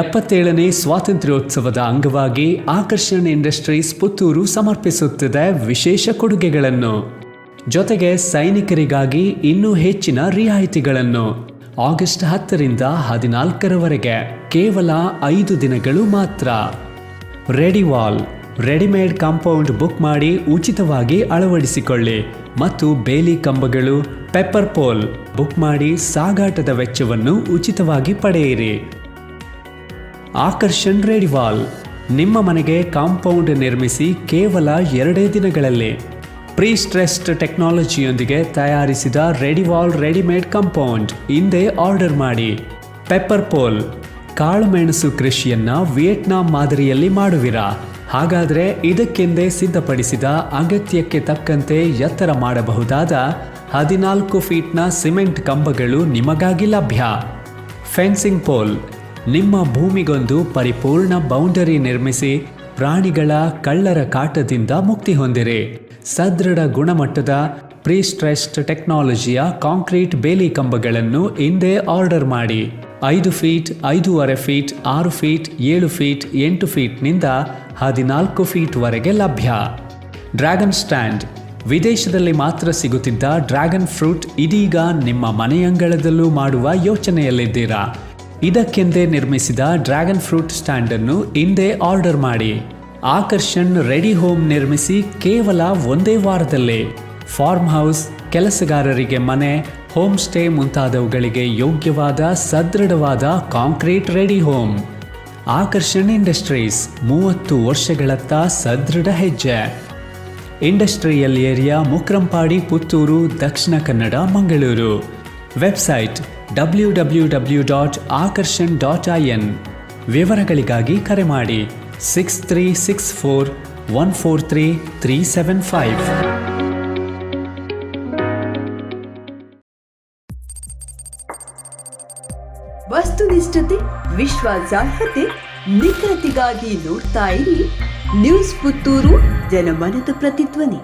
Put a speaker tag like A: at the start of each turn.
A: ಎಪ್ಪತ್ತೇಳನೇ ಸ್ವಾತಂತ್ರ್ಯೋತ್ಸವದ ಅಂಗವಾಗಿ ಆಕರ್ಷಣ್ ಇಂಡಸ್ಟ್ರೀಸ್ ಪುತ್ತೂರು ಸಮರ್ಪಿಸುತ್ತಿದೆ ವಿಶೇಷ ಕೊಡುಗೆಗಳನ್ನು. ಜೊತೆಗೆ ಸೈನಿಕರಿಗಾಗಿ ಇನ್ನೂ ಹೆಚ್ಚಿನ ರಿಯಾಯಿತಿಗಳನ್ನು. ಆಗಸ್ಟ್ ಹತ್ತರಿಂದ ಹದಿನಾಲ್ಕರವರೆಗೆ ಕೇವಲ ಐದು ದಿನಗಳು ಮಾತ್ರ. ರೆಡಿವಾಲ್, ರೆಡಿಮೇಡ್ ಕಾಂಪೌಂಡ್ ಬುಕ್ ಮಾಡಿ ಉಚಿತವಾಗಿ ಅಳವಡಿಸಿಕೊಳ್ಳಿ. ಮತ್ತು ಬೇಲಿ ಕಂಬಗಳು, ಪೆಪ್ಪರ್ ಪೋಲ್ ಬುಕ್ ಮಾಡಿ ಸಾಗಾಟದ ವೆಚ್ಚವನ್ನು ಉಚಿತವಾಗಿ ಪಡೆಯಿರಿ. ಆಕರ್ಷಣ್ ರೇಡಿವಾಲ್. ನಿಮ್ಮ ಮನೆಗೆ ಕಾಂಪೌಂಡ್ ನಿರ್ಮಿಸಿ ಕೇವಲ ಎರಡೇ ದಿನಗಳಲ್ಲಿ ಪ್ರೀ ಸ್ಟ್ರೆಸ್ಡ್ ಟೆಕ್ನಾಲಜಿಯೊಂದಿಗೆ ತಯಾರಿಸಿದ ರೆಡಿವಾಲ್ ರೆಡಿಮೇಡ್ ಕಾಂಪೌಂಡ್ ಹಿಂದೆ ಆರ್ಡರ್ ಮಾಡಿ. ಪೆಪ್ಪರ್ ಪೋಲ್, ಕಾಳುಮೆಣಸು ಕೃಷಿಯನ್ನ ವಿಯೆಟ್ನಾಂ ಮಾದರಿಯಲ್ಲಿ ಮಾಡುವಿರಾ? ಹಾಗಾದರೆ ಇದಕ್ಕೆಂದೇ ಸಿದ್ಧಪಡಿಸಿದ ಅಗತ್ಯಕ್ಕೆ ತಕ್ಕಂತೆ ಎತ್ತರ ಮಾಡಬಹುದಾದ ಹದಿನಾಲ್ಕು ಫೀಟ್ನ ಸಿಮೆಂಟ್ ಕಂಬಗಳು ನಿಮಗಾಗಿ ಲಭ್ಯ. ಫೆನ್ಸಿಂಗ್ ಪೋಲ್ ನಿಮ್ಮ ಭೂಮಿಗೊಂದು ಪರಿಪೂರ್ಣ ಬೌಂಡರಿ ನಿರ್ಮಿಸಿ ಪ್ರಾಣಿಗಳ ಕಳ್ಳರ ಕಾಟದಿಂದ ಮುಕ್ತಿ ಹೊಂದಿರಿ. ಸದೃಢ ಗುಣಮಟ್ಟದ ಪ್ರೀಸ್ಟ್ರೆಸ್ಡ್ ಟೆಕ್ನಾಲಜಿಯ ಕಾಂಕ್ರೀಟ್ ಬೇಲಿ ಕಂಬಗಳನ್ನು ಇಂದೇ ಆರ್ಡರ್ ಮಾಡಿ. ಐದು ಫೀಟ್, ಐದೂವರೆ ಫೀಟ್, ಆರು ಫೀಟ್, ಏಳು ಫೀಟ್, ಎಂಟು ಫೀಟ್ನಿಂದ ಹದಿನಾಲ್ಕು ಫೀಟ್ವರೆಗೆ ಲಭ್ಯ. Dragon stand. ವಿದೇಶದಲ್ಲಿ ಮಾತ್ರ ಸಿಗುತ್ತಿದ್ದ ಡ್ರ್ಯಾಗನ್ ಫ್ರೂಟ್ ಇದೀಗ ನಿಮ್ಮ ಮನೆಯಂಗಳದಲ್ಲೂ ಮಾಡುವ ಯೋಚನೆಯಲ್ಲಿದ್ದೀರಾ. ಇದಕ್ಕೆಂದೇ ನಿರ್ಮಿಸಿದ ಡ್ರ್ಯಾಗನ್ ಫ್ರೂಟ್ ಸ್ಟ್ಯಾಂಡ್ ಅನ್ನು ಹಿಂದೆ ಆರ್ಡರ್ ಮಾಡಿ. ಆಕರ್ಷಣ್ ರೆಡಿ ಹೋಮ್ ನಿರ್ಮಿಸಿ ಕೇವಲ ಒಂದೇ ವಾರದಲ್ಲೇ. ಫಾರ್ಮ್ ಹೌಸ್, ಕೆಲಸಗಾರರಿಗೆ ಮನೆ, ಹೋಮ್ ಸ್ಟೇ ಮುಂತಾದವುಗಳಿಗೆ ಯೋಗ್ಯವಾದ ಸದೃಢವಾದ concrete ready home. Aakarshan industries, ಮೂವತ್ತು ವರ್ಷಗಳತ್ತ ಸದೃಢ ಹೆಜ್ಜೆ. Industrial area Mukrampady Puttur, Dakshina Kannada, Mangaluru. Website W W W dot Aakarshan dot I N ವಿವರಗಳಿಗಾಗಿ ಕರೆ ಮಾಡಿ six three six four one four three three seven five
B: ವಸ್ತುನಿಷ್ಠತೆ, ವಿಶ್ವಾಸಾರ್ಹತೆ, ನಿಖರತೆಗಾಗಿ ನೋಡ್ತಾ ಇರಿ. ನ್ಯೂಸ್ ಪುತ್ತೂರು, ಜನಮನದ ಪ್ರತಿಧ್ವನಿ.